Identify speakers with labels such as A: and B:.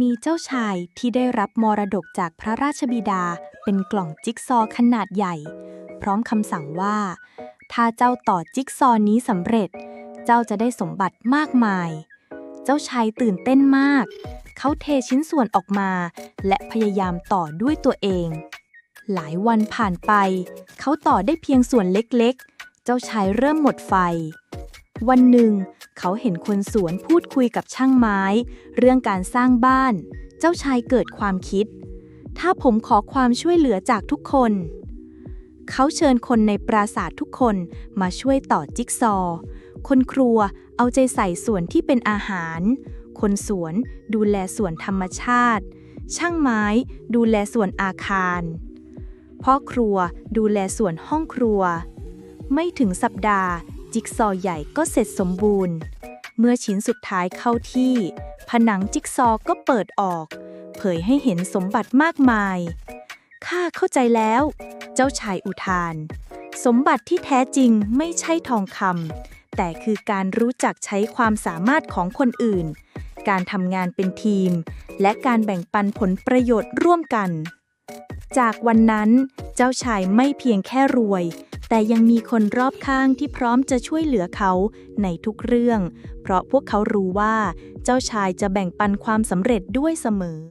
A: มีเจ้าชายที่ได้รับมรดกจากพระราชบิดาเป็นกล่องจิ๊กซอว์ขนาดใหญ่ พร้อมคำสั่งว่า ถ้าเจ้าต่อจิ๊กซอว์นี้สำเร็จ เจ้าจะได้สมบัติมากมาย เจ้าชายตื่นเต้นมาก เขาเทชิ้นส่วนออกมา และพยายามต่อด้วยตัวเอง หลายวันผ่านไป เขาต่อได้เพียงส่วนเล็กๆ เจ้าชายเริ่มหมดไฟ วันหนึ่งเขาเห็นคนสวนพูดคุยกับช่างไม้ เรื่องการสร้างบ้าน เจ้าชายเกิดความคิด ถ้าผมขอความช่วยเหลือจากทุกคน เขาเชิญคนในปราสาททุกคนมาช่วยต่อจิ๊กซอว์คนครัวเอาใจใส่ส่วนที่เป็นอาหาร คนสวนดูแลส่วนธรรมชาติ ช่างไม้ดูแลส่วนอาคาร พ่อครัวดูแลส่วนห้องครัว ไม่ถึงสัปดาห์ จิ๊กซอใหญ่ก็เสร็จสมบูรณ์ เมื่อชิ้นสุดท้ายเข้าที่ ผนังจิ๊กซอก็เปิดออก เผยให้เห็นสมบัติมากมาย ข้าเข้าใจแล้ว เจ้าชายอุทาน สมบัติที่แท้จริงไม่ใช่ทองคำแต่คือการรู้จักใช้ความสามารถของคนอื่น การทำงานเป็นทีม และการแบ่งปันผลประโยชน์ร่วมกันจากวันนั้นเจ้าชายไม่เพียงแค่รวย แต่ยังมีคนรอบข้างที่พร้อมจะช่วยเหลือเขาในทุกเรื่อง เพราะพวกเขารู้ว่า เจ้าชายจะแบ่งปันความสำเร็จด้วยเสมอ